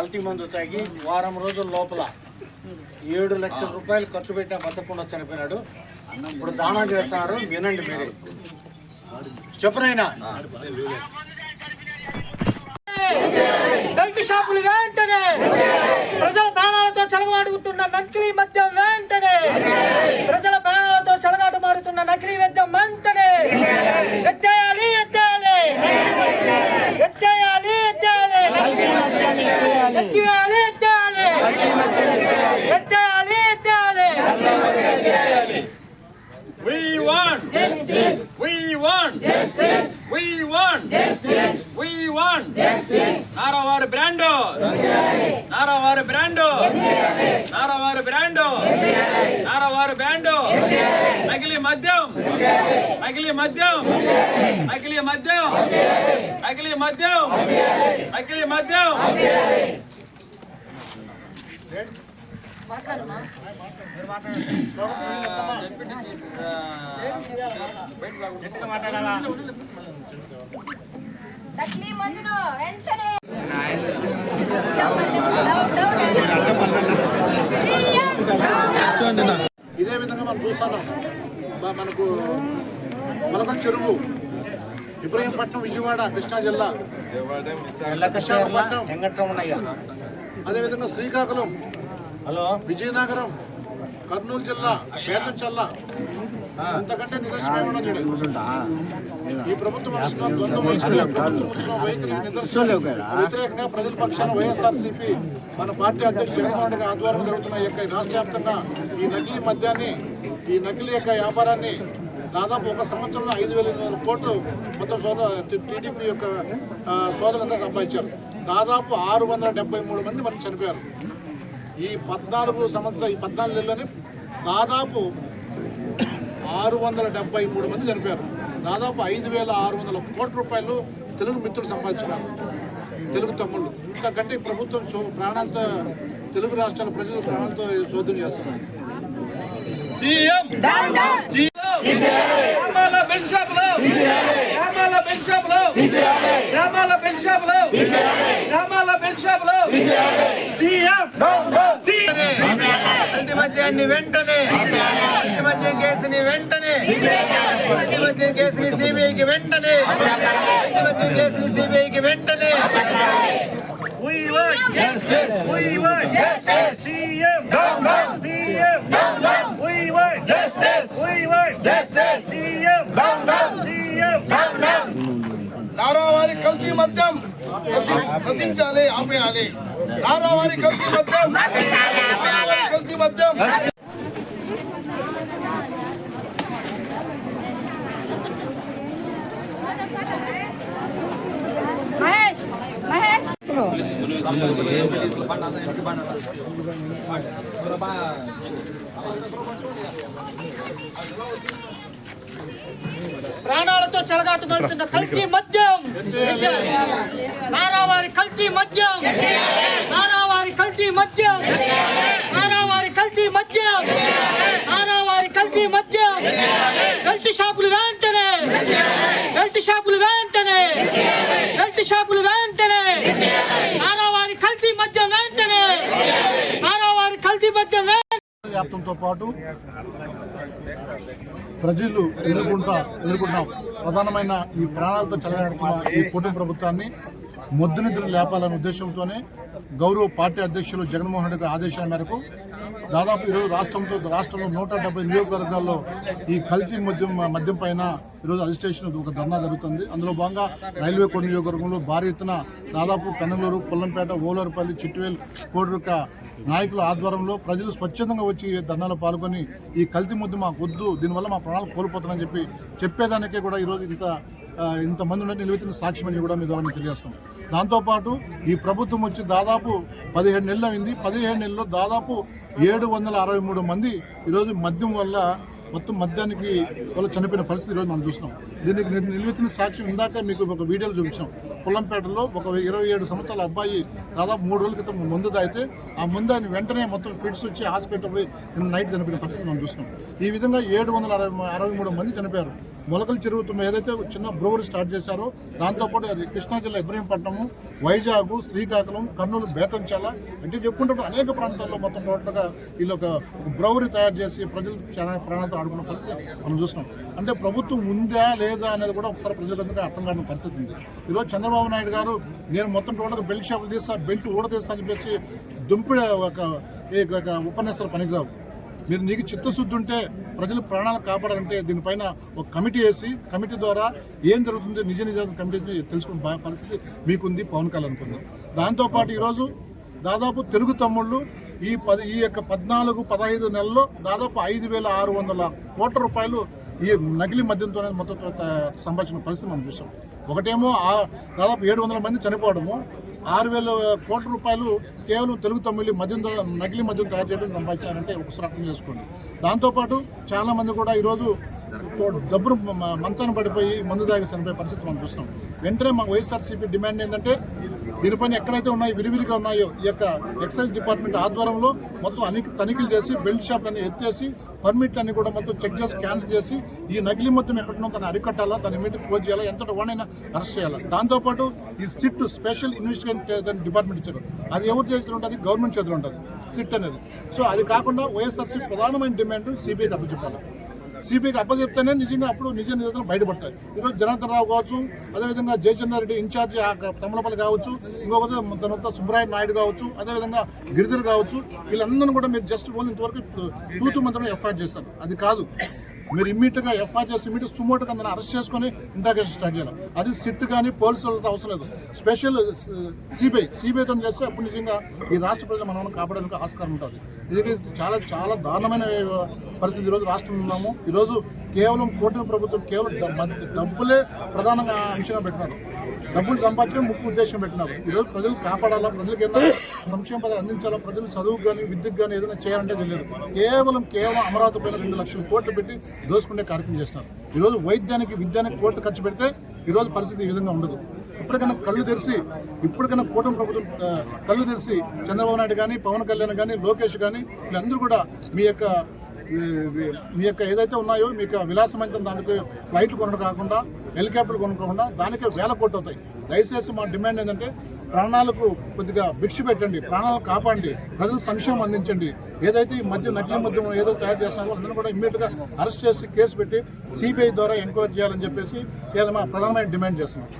కల్తీ మందు తాగి వారం రోజుల లోపల ఏడు లక్షల రూపాయలు ఖర్చు పెట్టా బతకుండా చనిపోయినాడు. ఇప్పుడు దానా చేస్తున్నారు వినండి మీరే. చెప్పనైనా బెల్ట్ షాపులు వెంటనే ప్రజల ప్రాణాలతో చెలగాడుతున్న నకిలీ మద్యం వెంటనే ప్రజల We want justice. We want justice. We want justice. We want justice. Naravaru Brando. Naravaru Brando. Naravaru Brando. Naravaru Brando. Nagli Madhyam. Nagli Madhyam. Nagli Madhyam. Nagli Madhyam. Nagli Madhyam. ఇదే విధంగా మనం చూస్తున్నాం. మనకు మొలక చెరువు. ఇబ్రహీంపట్నం విజయవాడ కృష్ణా జిల్లా. వెంకటరమణయ్య. అదేవిధంగా శ్రీకాకుళం. హలో విజయనగరం కర్నూలు జిల్లా బేతంచెల్ల ఇంతకంటే నిదర్శనం ఉండదు చూడు. ఈ ప్రభుత్వం నిదర్శనం. వ్యతిరేకంగా ప్రజల పక్షాన వైఎస్ఆర్సీపీ మన పార్టీ అధ్యక్షుడు జగన్మోహన్ రెడ్డి ఆధ్వర్యంలో జరుగుతున్న ఈ యొక్క రాష్ట్ర వ్యాప్తంగా ఈ నకిలీ మద్యాన్ని ఈ నకిలీ యొక్క వ్యాపారాన్ని దాదాపు ఒక సంవత్సరంలో ఐదు వేల ఎనిమిది వందల కోట్లు మొత్తం సోదర టీడీపీ యొక్క సోదరులంతా సంపాదించారు. దాదాపు ఆరు వందల డెబ్బై మూడు మంది మనకి చనిపోయారు. ఈ పద్నాలుగు సంవత్సరం ఈ పద్నాలుగు నెలలోనే దాదాపు ఆరు వందల డెబ్బై మూడు మంది చనిపోయారు. దాదాపు ఐదు వేల ఆరు వందల కోట్ల రూపాయలు తెలుగు మిత్రులు సంపాదించినారు. తెలుగు తమ్ముళ్ళు. ఇంతకంటే ప్రభుత్వం చో ప్రాణాలతో తెలుగు రాష్ట్రాల ప్రజలు ప్రాణాలతో శోధన చేస్తున్నారు. సీఎం! బెల్ బెల్ సీఎం కల్తీ మద్యాన్ని వెంటనే కల్తీ మద్యం కేసుని వెంటనే కల్తీ మద్యం కేసుని సిబిఐకి వెంటనే కల్తీ మద్యం కేసుని సిబిఐకి వెంటనే We want justice. We want justice. CM. Down, down. CM. Down, down. We want justice. We want justice. CM. Down, down. CM. Down, down. నారావారి కల్తీ మద్యం నశి- నశించాలి ఆపేయాలి నారావారి కల్తీ మద్యం నారావారి కల్తీ మద్యం మహేష్ మహేష్ ప్రాణాలతో చెలగాటమాడుతున్న కల్తీ మద్యం. నారావారి కల్తీ మద్యం. నారావారి కల్తీ మద్యం నారావారి కల్తీ మద్యం నారావారి కల్తీ మద్యం బెల్ట్ షాపులు వెంటనే. బెల్ట్ షాపులు వెంటనే. బెల్ట్ షాపులు వెంటనే. ఆనవారి కల్తీ మద్యం వెంటనే. నారావారి కల్తీ మద్యం వ్యాప్తంతో పాటు ప్రజలు ఎదుర్కొంటా ఎదుర్కొంటాం ప్రధానమైన ఈ ప్రాణాలతో చెలగాడుతున్న ఈ కూటమి ప్రభుత్వాన్ని మొద్దునిద్ర లేపాలనే ఉద్దేశంతోనే గౌరవ పార్టీ అధ్యక్షులు జగన్మోహన్ రెడ్డి ఆదేశాల మేరకు దాదాపు ఈరోజు రాష్ట్రంతో రాష్ట్రంలో నూట డెబ్బై నియోజకవర్గాల్లో ఈ కల్తీ మద్యం మద్యం పైన ఈరోజు అజిస్ట్రేషన్ ఒక ధర్నా జరుగుతుంది. అందులో భాగంగా రైల్వే కోడ్ నియోజకవర్గంలో భారీ ఎత్తున దాదాపు కన్నలూరు పొల్లంపేట ఓలూరుపల్లి చిట్టువేల్ కోడురుక నాయకుల ఆధ్వర్యంలో ప్రజలు స్వచ్ఛందంగా వచ్చి ఈ ధర్నాలో పాల్గొని ఈ కల్తీ ముద్దు మాకు వద్దు దీనివల్ల మా ప్రాణాలు కోల్పోతానని చెప్పి చెప్పేదానికే కూడా ఈరోజు ఇంత ఇంతమంది ఉన్న నిలువెత్తిన సాక్ష్యం అని కూడా మీ ద్వారా తెలియజేస్తాం. దాంతోపాటు ఈ ప్రభుత్వం వచ్చి దాదాపు పదిహేడు నెలలు అయింది. పదిహేడు నెలల్లో దాదాపు ఏడు వందల అరవై మూడు మంది ఈరోజు మద్యం వల్ల మొత్తం మద్యానికి వాళ్ళు చనిపోయిన పరిస్థితి ఈరోజు మనం చూస్తున్నాం. దీనికి నిలువెత్తిన సాక్ష్యం ఇందాక మీకు ఒక వీడియోలు చూపించాం. పొలంపేటలో ఒక ఇరవై ఏడు సంవత్సరాల అబ్బాయి దాదాపు మూడు రోజుల క్రితం ముందు తాగితే ఆ ముందు ఆయన వెంటనే మొత్తం ఫిట్స్ వచ్చి హాస్పిటల్ పోయి నిన్న నైట్ చనిపోయిన పరిస్థితి మనం చూస్తున్నాం. ఈ విధంగా ఏడు వందల అరవై అరవై మూడు మంది చనిపోయారు. మొలకలు చెరుగుతున్న ఏదైతే చిన్న బ్రోవరీ స్టార్ట్ చేశారో దాంతోపాటు అది కృష్ణా జిల్లా ఇబ్రహీంపట్నము వైజాగ్ శ్రీకాకుళం కర్నూలు బేతంచాల అంటే చెప్పుకుంటే అనేక ప్రాంతాల్లో మొత్తం టోటల్గా వీళ్ళు ఒక బ్రౌరీ తయారు చేసి ప్రజలు చాలా ప్రాణాలతో ఆడుకున్న పరిస్థితి మనం చూస్తున్నాం. అంటే ప్రభుత్వం ఉందా లేదా అనేది కూడా ఒకసారి ప్రజలందరికీ అర్థం కాని పరిస్థితి ఉంది. ఈరోజు చంద్రబాబు నాయుడు గారు నేను మొత్తం టోటల్గా బెల్ట్ షాపులు తీస్తా బెల్ట్ ఊడతీస్తా అని చెప్పేసి దుంపిడ ఒక ఈ ఒక ఉపన్యాసాలు పనికిరావు. మీరు నీకు చిత్తశుద్ధి ఉంటే ప్రజలు ప్రాణాలు కాపాడాలంటే దీనిపైన ఒక కమిటీ వేసి కమిటీ ద్వారా ఏం జరుగుతుంది నిజ నిజాలు కమిటీ తెలుసుకునే పరిస్థితి మీకుంది పవన్ కళ్యాణ్ అనుకుంది దాంతోపాటు ఈరోజు దాదాపు తెలుగు తమ్ముళ్ళు ఈ పది ఈ యొక్క పద్నాలుగు పదహైదు నెలల్లో దాదాపు ఐదు వేల ఆరు వందల కోట్ల రూపాయలు ఈ నకిలీ మద్యంతోనే మొత్తం సంభాషణ పరిస్థితి మనం చూసాం. ఒకటేమో ఆ దాదాపు ఏడు వందల మంది చనిపోవడము ఆరు వేల కోట్ల రూపాయలు కేవలం తెలుగు తమిళ మద్యం నకిలీ మద్యం తయారు చేయడం సంపాదించారంటే ఒకసారి అర్థం చేసుకోండి. దాంతోపాటు చాలా మంది కూడా ఈరోజు డబ్బును మంచాన పడిపోయి మందు తాగి చనిపోయే పరిస్థితి మనం చూస్తున్నాం. వెంటనే మా వైఎస్ఆర్సీపీ డిమాండ్ ఏంటంటే దీనిపైన ఎక్కడైతే ఉన్నాయో విరివిరిగా ఉన్నాయో ఈ యొక్క ఎక్సైజ్ డిపార్ట్మెంట్ ఆధ్వర్యంలో మొత్తం అన్ని తనిఖీలు చేసి బెల్ట్ షాప్ అన్ని ఎత్తేసి పర్మిట్ అన్ని కూడా మొత్తం చెక్ చేసి క్యాన్సిల్ చేసి ఈ నకిలీ మొత్తం ఎక్కడనో తను అరికట్టాలా తన ఇమీడియట్ క్లోజ్ చేయాలా ఎంత వాడైనా అరెస్ట్ చేయాలా. దాంతోపాటు ఈ సిట్ స్పెషల్ ఇన్వెస్టిగేషన్ డిపార్ట్మెంట్ ఇచ్చారు. అది ఎవరు చేతిలో ఉంటుంది? గవర్నమెంట్ చేతిలో ఉంటుంది సిట్ అనేది. సో అది కాకుండా వైఎస్ఆర్సీ ప్రధానమైన డిమాండ్ సిబిఐకి అప్పచెప్పాలి సిపిఐకి అప్పచెప్తేనే నిజంగా అప్పుడు నిజ నిజతలు బయటపడతాయి. ఈరోజు జనార్దన్ రావు కావచ్చు అదేవిధంగా జయచంద్ర రెడ్డి ఇన్ఛార్జ్ ఆ తమలపల్లి కావచ్చు ఇంకొకటి తర్వాత సుబ్రాయ నాయుడు కావచ్చు అదేవిధంగా గిరిధర్ కావచ్చు వీళ్ళందరినీ కూడా మీరు జస్ట్ ఓన్లీ ఇంతవరకు టూ మంత్రం ఎఫ్ఐఆర్ చేస్తారు అది కాదు. మీరు ఇమ్మీడియట్గా ఎఫ్ఐఆర్ చేసి ఇమ్మీడియట్ సుమోటుగా అందరిని అరెస్ట్ చేసుకొని ఇంట్రాగేషన్ స్టార్ట్ చేయాలి. అది సిట్ కానీ పోలీసులతో అవసరం లేదు. స్పెషల్ సిబిఐ సిబిఐతో చేస్తే అప్పుడు నిజంగా ఈ రాష్ట్ర ప్రజలు మనం కాపాడడానికి ఆస్కారం ఉంటుంది. ఇది చాలా చాలా దారుణమైన పరిస్థితి. ఈరోజు రాష్ట్రం ఉన్నాము. ఈరోజు కేవలం కూటమి ప్రభుత్వం కేవలం డబ్బులే ప్రధానంగా అంశంగా పెట్టినారు డబ్బులు సంపాదించడం ముఖ్య ఉద్దేశం పెట్టినారు. ఈరోజు ప్రజలు కాపాడాలా? ప్రజలకు ఏదైనా సంక్షేమ పదాలు అందించాలా? ప్రజలు చదువుకు కానీ విద్యుత్ కానీ ఏదైనా చేయాలంటే తెలియదు. కేవలం కేవలం అమరావతి పైన రెండు లక్షల కోట్లు పెట్టి దోసుకునే కార్యక్రమం చేస్తున్నారు ఈరోజు వైద్యానికి విద్యానికి కోట్లు ఖర్చు పెడితే ఈరోజు పరిస్థితి ఈ విధంగా ఉండదు. ఇప్పటికైనా కళ్ళు తెరిచి ఇప్పటికైనా కూటమి ప్రభుత్వం కళ్ళు తెరిచి చంద్రబాబు నాయుడు కానీ పవన్ కళ్యాణ్ కానీ లోకేష్ కానీ వీళ్ళందరూ కూడా మీ యొక్క మీ యొక్క ఏదైతే ఉన్నాయో మీ యొక్క విలాసమైన దానికి ఫ్లైట్లు కొనడం కాకుండా హెలికాప్టర్లు కొనుక్కోకుండా దానికే వేల కోట్లు అవుతాయి. దయచేసి మా డిమాండ్ ఏంటంటే ప్రాణాలకు కొద్దిగా భిక్ష పెట్టండి ప్రాణాలను కాపాడండి ప్రజలు సంక్షేమం అందించండి. ఏదైతే ఈ మధ్య నకిలీ మద్యం ఏదో తయారు చేస్తున్నారో అందరూ కూడా ఇమ్మీడియట్గా అరెస్ట్ చేసి కేసు పెట్టి సిబిఐ ద్వారా ఎంక్వైరీ చేయాలని చెప్పేసి ఇవాళ మా ప్రధానమైన డిమాండ్ చేస్తున్నాం.